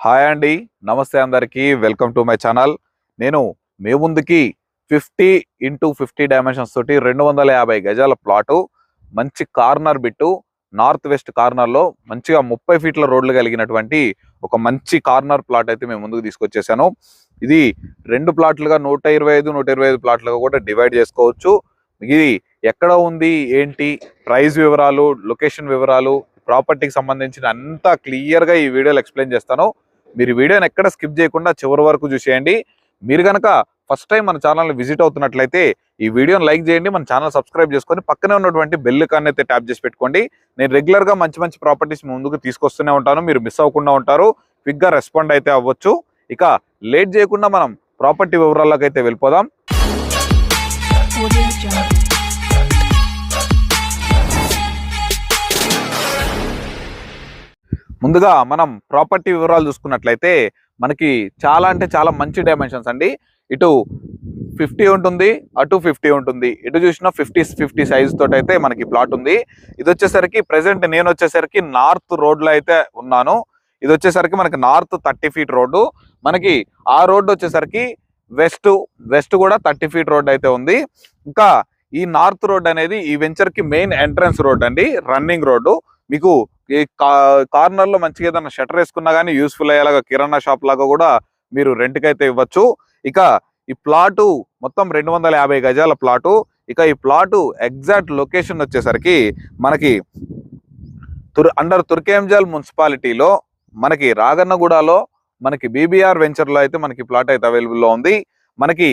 Hi అండి. నమస్తే అందరికీ. Welcome to my channel. నేను మీ ముందుకి ఫిఫ్టీ ఇంటూ ఫిఫ్టీ డైమెన్షన్స్ తోటి రెండు వందల యాభై గజాల ప్లాటు మంచి కార్నర్ బిట్టు నార్త్ వెస్ట్ కార్నర్లో మంచిగా ముప్పై ఫీట్ల రోడ్లు కలిగినటువంటి ఒక మంచి కార్నర్ ప్లాట్ అయితే మేము ముందుకు తీసుకొచ్చేసాను. ఇది రెండు ప్లాట్లుగా నూట ఇరవై ఐదు నూట ఇరవై ఐదు ప్లాట్లుగా కూడా డివైడ్ చేసుకోవచ్చు. ఇది ఎక్కడ ఉంది ఏంటి ప్రైస్ వివరాలు లొకేషన్ వివరాలు ప్రాపర్టీకి సంబంధించిన అంతా క్లియర్గా ఈ వీడియోలో ఎక్స్ప్లెయిన్ చేస్తాను. మీరు వీడియోని ఎక్కడ స్కిప్ చేయకుండా చివరి వరకు చూసేయండి. మీరు కనుక ఫస్ట్ టైం మన ఛానల్ని విజిట్ అవుతున్నట్లయితే ఈ వీడియోని లైక్ చేయండి మన ఛానల్ సబ్స్క్రైబ్ చేసుకొని పక్కనే ఉన్నటువంటి బెల్ కాన్ని అయితే ట్యాప్ చేసి పెట్టుకోండి. నేను రెగ్యులర్గా మంచి మంచి ప్రాపర్టీస్ ముందుకు తీసుకొస్తూనే ఉంటాను మీరు మిస్ అవ్వకుండా ఉంటారు క్విక్గా రెస్పాండ్ అయితే అవ్వచ్చు. ఇక లేట్ చేయకుండా మనం ప్రాపర్టీ వివరాల్లోకి అయితే వెళ్ళిపోదాం. ముందుగా మనం ప్రాపర్టీ వివరాలు చూసుకున్నట్లయితే మనకి చాలా అంటే చాలా మంచి డైమెన్షన్స్ అండి. ఇటు ఫిఫ్టీ ఉంటుంది అటు ఫిఫ్టీ ఉంటుంది. ఇటు చూసినా ఫిఫ్టీ ఫిఫ్టీ సైజ్ తోటి అయితే మనకి ప్లాట్ ఉంది. ఇది వచ్చేసరికి ప్రెసెంట్ నేను వచ్చేసరికి నార్త్ రోడ్లో అయితే ఉన్నాను. ఇది వచ్చేసరికి మనకి నార్త్ థర్టీ ఫీట్ రోడ్డు మనకి ఆ రోడ్డు వచ్చేసరికి వెస్ట్ వెస్ట్ కూడా థర్టీ ఫీట్ రోడ్ అయితే ఉంది. ఇంకా ఈ నార్త్ రోడ్ అనేది ఈ వెంచర్కి మెయిన్ ఎంట్రన్స్ రోడ్ అండి రన్నింగ్ రోడ్డు మీకు ఈ కార్నర్లో మంచిగా ఏదైనా షటర్ వేసుకున్నా కానీ యూస్ఫుల్ అయ్యేలాగా కిరాణా షాప్ లాగా కూడా మీరు రెంట్కి అయితే ఇవ్వచ్చు. ఇక ఈ ప్లాటు మొత్తం రెండు వందల యాభై గజాల ప్లాటు. ఇక ఈ ప్లాటు ఎగ్జాక్ట్ లొకేషన్ వచ్చేసరికి మనకి తుర్ అండర్ తుర్కేంజల్ మున్సిపాలిటీలో మనకి రాగన్నగూడలో మనకి బీబీఆర్ వెంచర్లో అయితే మనకి ప్లాట్ అయితే అవైలబుల్లో ఉంది. మనకి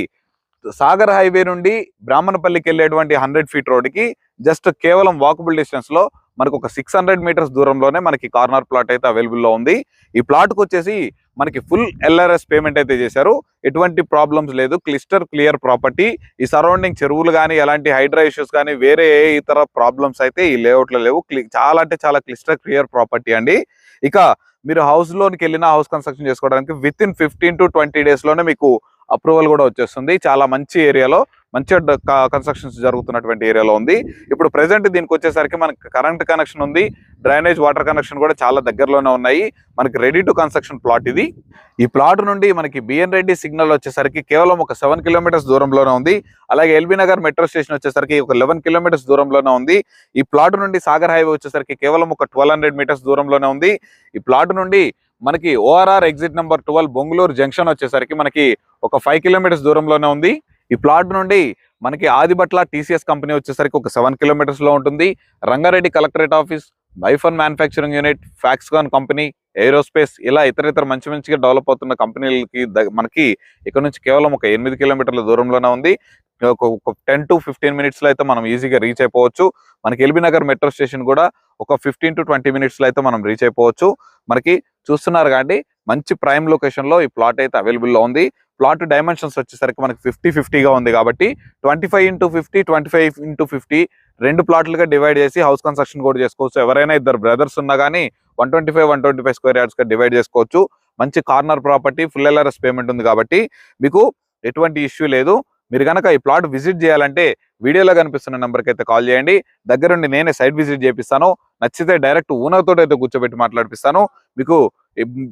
సాగర్ హైవే నుండి బ్రాహ్మణపల్లికి వెళ్ళేటువంటి హండ్రెడ్ ఫీట్ రోడ్కి జస్ట్ కేవలం వాకబుల్ డిస్టెన్స్లో మనకు ఒక సిక్స్ హండ్రెడ్ మీటర్స్ దూరంలోనే మనకి కార్నర్ ప్లాట్ అయితే అవైలబుల్లో ఉంది. ఈ ప్లాట్కి వచ్చేసి మనకి ఫుల్ ఎల్ఆర్ఎస్ పేమెంట్ అయితే చేశారు. ఎటువంటి ప్రాబ్లమ్స్ లేదు. క్లిస్టర్ క్లియర్ ప్రాపర్టీ. ఈ సరౌండింగ్ చెరువులు కానీ ఎలాంటి హైడ్రా ఇష్యూస్ కానీ వేరే ఏ ఇతర ప్రాబ్లమ్స్ అయితే ఈ లేఅవుట్లో లేవు. క్లి- చాలా అంటే చాలా క్లిస్టర్ క్లియర్ ప్రాపర్టీ అండి. ఇక మీరు హౌస్ లోన్కి వెళ్ళిన హౌస్ కన్స్ట్రక్షన్ చేసుకోవడానికి within fifteen to twenty డేస్లోనే మీకు అప్రూవల్ కూడా వచ్చేస్తుంది. చాలా మంచి ఏరియాలో మంచిగా కన్స్ట్రక్షన్స్ జరుగుతున్నటువంటి ఏరియాలో ఉంది. ఇప్పుడు ప్రెసెంట్ దీనికి వచ్చేసరికి మనకి కరెంట్ కనెక్షన్ ఉంది. డ్రైనేజ్ వాటర్ కనెక్షన్ కూడా చాలా దగ్గరలోనే ఉన్నాయి. మనకి రెడీ టు కన్స్ట్రక్షన్ ప్లాట్ ఇది. ఈ ప్లాట్ నుండి మనకి బిఎన్ రెడ్డి సిగ్నల్ వచ్చేసరికి కేవలం ఒక సెవెన్ కిలోమీటర్స్ దూరంలోనే ఉంది. అలాగే ఎల్బీ నగర్ మెట్రో స్టేషన్ వచ్చేసరికి ఒక లెవెన్ కిలోమీటర్స్ దూరంలోనే ఉంది. ఈ ప్లాట్ నుండి సాగర్ హైవే వచ్చేసరికి కేవలం ఒక ట్వెల్వ్ హండ్రెడ్ మీటర్స్ దూరంలోనే ఉంది. ఈ ప్లాట్ నుండి మనకి ORR exit number twelve Bongaluru junction వచ్చేసరికి మనకి ఒక ఫైవ్ కిలోమీటర్స్ దూరంలోనే ఉంది. ఈ ప్లాట్ నుండి మనకి ఆదిబట్ల టీసీఎస్ కంపెనీ వచ్చేసరికి ఒక సెవెన్ కిలోమీటర్స్లో ఉంటుంది. Rangareddy collectorate office బైఫన్ manufacturing unit Foxconn company aerospace ఇలా ఇతర ఇతర మంచి మంచిగా డెవలప్ అవుతున్న కంపెనీలకి మనకి ఇక్కడ నుంచి కేవలం ఒక ఎనిమిది కిలోమీటర్ల దూరంలోనే ఉంది. ఒక టెన్ టు ఫిఫ్టీన్ మినిట్స్లో అయితే మనం ఈజీగా రీచ్ అయిపోవచ్చు. మనకి ఎల్బీ నగర్ మెట్రో స్టేషన్ కూడా ఒక ఫిఫ్టీన్ టు ట్వంటీ మినిట్స్లో అయితే మనం రీచ్ అయిపోవచ్చు. మనకి చూస్తున్నారు కాబట్టి మంచి ప్రైమ్ లొకేషన్లో ఈ ప్లాట్ అయితే అవైలబుల్లో ఉంది. ప్లాట్ డైమెన్షన్స్ వచ్చేసరికి మనకి ఫిఫ్టీ ఫిఫ్టీగా ఉంది కాబట్టి twenty five into fifty twenty five into fifty రెండు ప్లాట్లుగా డివైడ్ చేసి హౌస్ కన్స్ట్రక్షన్ కూడా చేసుకోవచ్చు. ఎవరైనా ఇద్దరు బ్రదర్స్ ఉన్నా కానీ one twenty five one twenty five square యార్డ్స్గా divide చేసుకోవచ్చు. మంచి corner property full LRS payment ఉంది కాబట్టి మీకు ఎటువంటి ఇష్యూ లేదు. మీరు కనుక ఈ ప్లాట్ విజిట్ చేయాలంటే వీడియోలో కనిపిస్తున్న నెంబర్కి అయితే కాల్ చేయండి. దగ్గరుండి నేనే సైట్ విజిట్ చేపిస్తాను. నచ్చితే డైరెక్ట్ ఓనర్ తోటి అయితే కూర్చోబెట్టి మాట్లాడిపిస్తాను. మీకు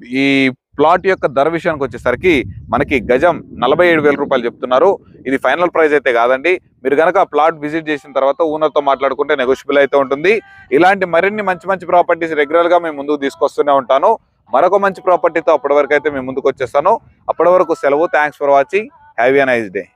ఈ- ప్లాట్ యొక్క ధర విషయానికి వచ్చేసరికి మనకి గజం నలభై ఏడు వేల రూపాయలు చెప్తున్నారు. ఇది ఫైనల్ ప్రైస్ అయితే కాదండి. మీరు కనుక ప్లాట్ విజిట్ చేసిన తర్వాత ఓనర్తో మాట్లాడుకుంటే నెగోషియబుల్ అయితే ఉంటుంది. ఇలాంటి మరిన్ని మంచి మంచి ప్రాపర్టీస్ రెగ్యులర్గా మేము ముందుకు తీసుకొస్తూనే ఉంటాను. మరొక మంచి ప్రాపర్టీతో అప్పటి వరకు అయితే మేము ముందుకు వచ్చేస్తాను. అప్పటి వరకు సెలవు. Thanks for watching have a nice day